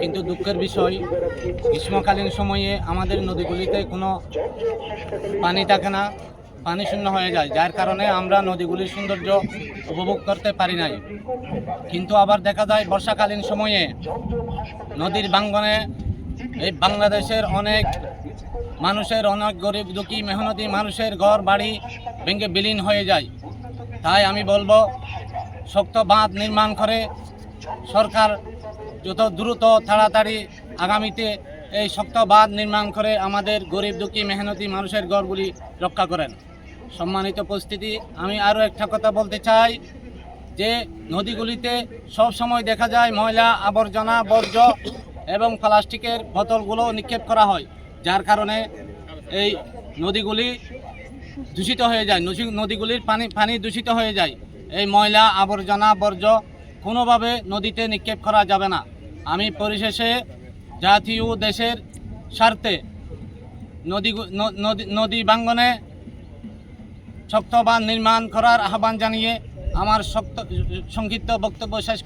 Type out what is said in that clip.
কিন্তু দুঃখের বিষয়। গ্রীষ্মকালীন সময়ে আমাদের নদীগুলিতে কোনো পানি থাকে না, পানি শূন্য হয়ে যায়, যার কারণে আমরা নদীগুলির সৌন্দর্য উপভোগ করতে পারি নাই। কিন্তু আবার দেখা যায় বর্ষাকালীন সময়ে নদীর বাঙ্গনে এই বাংলাদেশের অনেক মানুষের, অনেক গরিব দুঃখী মেহনতি মানুষের ঘর বাড়ি ভেঙে বিলীন হয়ে যায়। তাই আমি বলব, শক্ত বাঁধ নির্মাণ করে সরকার যত দ্রুত তাড়াতাড়ি আগামীতে এই শক্ত বাঁধ নির্মাণ করে আমাদের গরিব দুঃখী মেহনতি মানুষের ঘরগুলি রক্ষা করেন। সম্মানিত উপস্থিতি, আমি আরও একটা কথা বলতে চাই যে নদীগুলিতে সব সময় দেখা যায় ময়লা, আবর্জনা, বর্জ্য এবং প্লাস্টিকের বোতলগুলো নিক্ষেপ করা হয়, যার কারণে এই নদীগুলি দূষিত হয়ে যায় নদীগুলির পানি পানি দূষিত হয়ে যায়। এই ময়লা, আবর্জনা, বর্জ্য কোনোভাবে নদীতে নিক্ষেপ করা যাবে না। আমি পরিশেষে জাতীয় দেশের স্বার্থে নদী নদী বাঙ্গনে শক্ত বাঁধ নির্মাণ করার আহ্বান জানিয়ে আমার শক্ত সংক্ষিপ্ত বক্তব্য শেষ